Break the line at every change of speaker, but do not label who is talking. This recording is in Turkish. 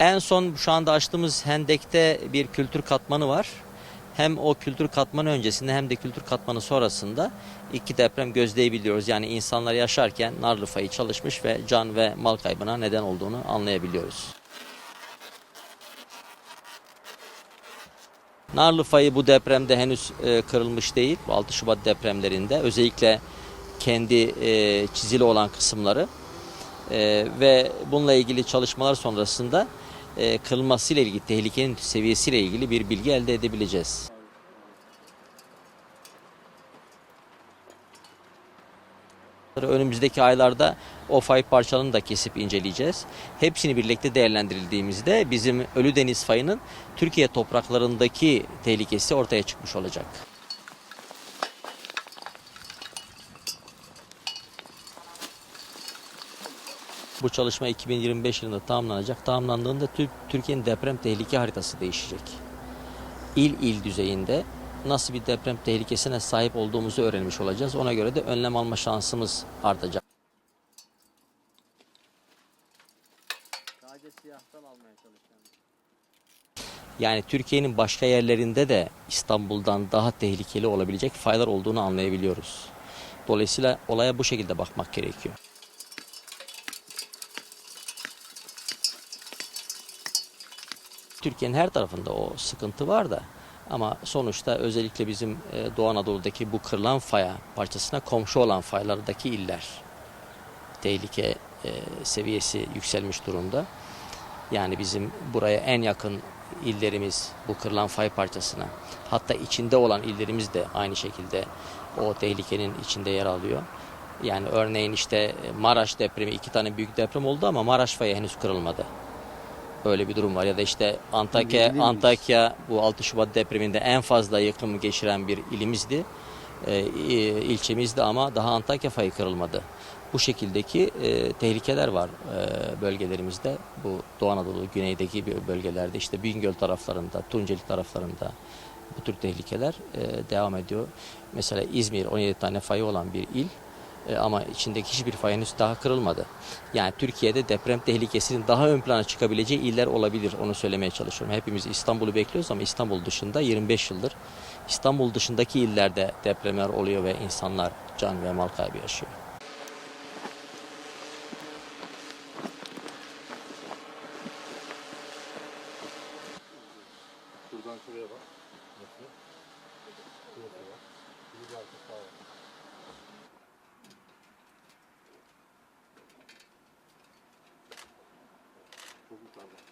En son şu anda açtığımız hendekte bir kültür katmanı var. Hem o kültür katmanı öncesinde hem de kültür katmanı sonrasında iki deprem gözleyebiliyoruz. Yani insanlar yaşarken narlı fayı çalışmış ve can ve mal kaybına neden olduğunu anlayabiliyoruz. Narlı fayı bu depremde henüz e, kırılmış değil. Bu 6 Şubat depremlerinde özellikle kendi e, çizili olan kısımları e, ve bununla ilgili çalışmalar sonrasında e, kırılmasıyla ilgili tehlikenin seviyesiyle ilgili bir bilgi elde edebileceğiz. Önümüzdeki aylarda o fay parçalarını da kesip inceleyeceğiz. Hepsini birlikte değerlendirildiğimizde bizim Ölü Deniz fayının Türkiye topraklarındaki tehlikesi ortaya çıkmış olacak. Bu çalışma 2025 yılında tamamlanacak. Tamamlandığında Tür- Türkiye'nin deprem tehlike haritası değişecek. İl il düzeyinde nasıl bir deprem tehlikesine sahip olduğumuzu öğrenmiş olacağız. Ona göre de önlem alma şansımız artacak.
Sadece siyahtan almaya çalışıyorum.
Yani Türkiye'nin başka yerlerinde de İstanbul'dan daha tehlikeli olabilecek faylar olduğunu anlayabiliyoruz. Dolayısıyla olaya bu şekilde bakmak gerekiyor. Türkiye'nin her tarafında o sıkıntı var da ama sonuçta özellikle bizim e, Doğu Anadolu'daki bu kırılan faya parçasına komşu olan faylardaki iller tehlike e, seviyesi yükselmiş durumda. Yani bizim buraya en yakın illerimiz bu kırılan fay parçasına hatta içinde olan illerimiz de aynı şekilde o tehlikenin içinde yer alıyor. Yani örneğin işte Maraş depremi iki tane büyük deprem oldu ama Maraş fayı henüz kırılmadı. Böyle bir durum var ya da işte Antakya? Antakya bu 6 Şubat depreminde en fazla yıkım geçiren bir ilimizdi. İ- ilçemizdi ama daha Antakya fayı kırılmadı. Bu şekildeki e, tehlikeler var e, bölgelerimizde. Bu Doğu Anadolu güneydeki bölgelerde işte Bingöl taraflarında, Tunceli taraflarında bu tür tehlikeler e, devam ediyor. Mesela İzmir 17 tane fayı olan bir il e, ama içindeki hiçbir fay henüz daha kırılmadı. Yani Türkiye'de deprem tehlikesinin daha ön plana çıkabileceği iller olabilir. Onu söylemeye çalışıyorum. Hepimiz İstanbul'u bekliyoruz ama İstanbul dışında 25 yıldır İstanbul dışındaki illerde depremler oluyor ve insanlar can ve mal kaybı yaşıyor.
Şuradan şuraya bak. Nasıl? Şurası var. Bir de arka sağ 같다고.